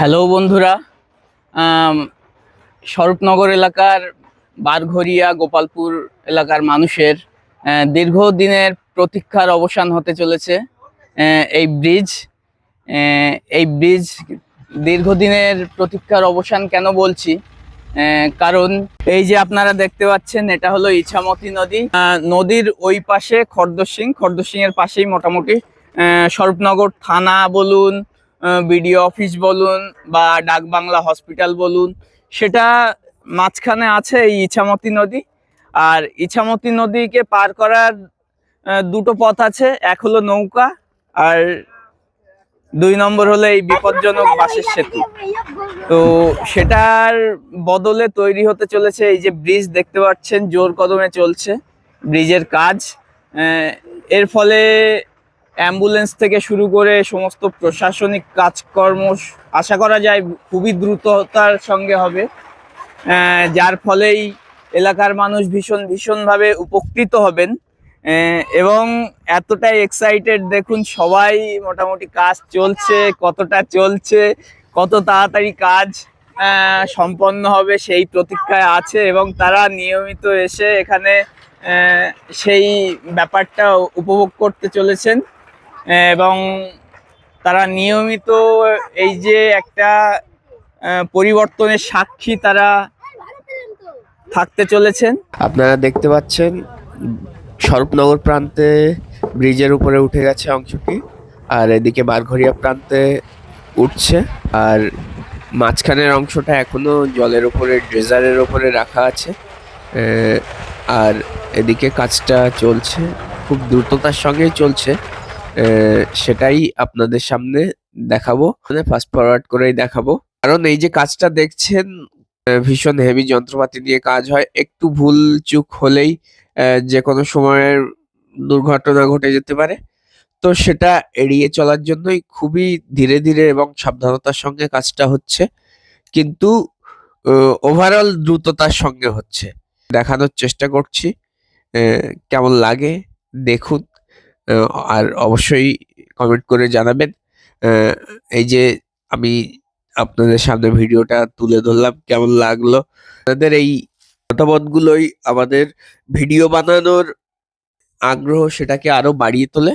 Hello বন্ধুরা স্বরূপনগর এলাকার বারঘরিয়া গোপালপুর এলাকার মানুষের দীর্ঘদিনের প্রতীক্ষার অবসান হতে চলেছে এই ব্রিজ এই ব্রিজ দীর্ঘদিনের প্রতীক্ষার অবসান কেন বলছি? কারণ এই যে আপনারা দেখতে পাচ্ছেন, এটা হলো ইছামতি নদী। নদীর ওই পাশে খর্দসিং এর পাশেই মোটামুটি স্বরূপনগর থানা বলুন বিডিও অফিস বলুন বা ডাকবাংলা হসপিটাল বলুন, সেটা মাঝখানে আছে এই ইছামতি নদী। আর ইছামতি নদীকে পার করার দুটো পথ আছে, এক হলো নৌকা আর দুই নম্বর হলো এই বিপজ্জনক বাঁশের সেতু। তো সেটার বদলে তৈরি হতে চলেছে এই যে ব্রিজ দেখতে পাচ্ছেন, জোর কদমে চলছে ব্রিজের কাজ। এর ফলে অ্যাম্বুলেন্স থেকে শুরু করে সমস্ত প্রশাসনিক কাজকর্ম আশা করা যায় খুবই দ্রুততার সঙ্গে হবে। যার ফলেই এলাকার মানুষ ভীষণ ভীষণভাবে উপকৃত হবেন। এবং এতটাই এক্সাইটেড দেখুন সবাই মোটামুটি কাজ চলছে, কতটা চলছে, কত তাড়াতাড়ি কাজ সম্পন্ন হবে সেই প্রতীক্ষায় আছে এবং তারা নিয়মিত এসে এখানে সেই ব্যাপারটা উপভোগ করতে চলেছেন। এবং তারা নিয়মিত এই যে একটা পরিবর্তনের সাক্ষী তারা থাকতে চলেছেন। আপনারা দেখতে পাচ্ছেন, স্বরূপনগর প্রান্তে ব্রিজের উপরে উঠে গেছে অংশটি, আর এদিকে বারঘরিয়া প্রান্তে উঠছে, আর মাঝখানের অংশটা এখনও জলের উপরে, ড্রেজারের উপরে রাখা আছে আর এদিকে কাজটা চলছে, খুব দ্রুততার সঙ্গেই চলছে। সেটাই আপনাদের সামনে দেখাবো। মানে ফাস্ট ফরওয়ার্ড করেই দেখাবো। কারণ এই যে কাজটা দেখছেন ভীষণ হেভি যন্ত্রপাতি দিয়ে কাজ হয়। একটু ভুল চুক হলেই যে কোনো সময়ের দুর্ঘটনা ঘটে যেতে পারে। তো সেটা এড়িয়ে চলার জন্যই খুবই ধীরে ধীরে এবং সাবধানতার সঙ্গে কাজটা হচ্ছে। কিন্তু ওভারঅল দ্রুততার সঙ্গে হচ্ছে। দেখানোর চেষ্টা করছি কেমন লাগে, দেখুন। আর অবশ্যই কমেন্ট করে জানাবেন। এই যে আমি আপনাদের সামনে ভিডিওটা তুলে ধরলাম, কেমন লাগল? আপনাদের এই মতামতগুলোই আমাদের ভিডিও বানানোর আগ্রহ সেটাকে আরও বাড়িয়ে তোলে।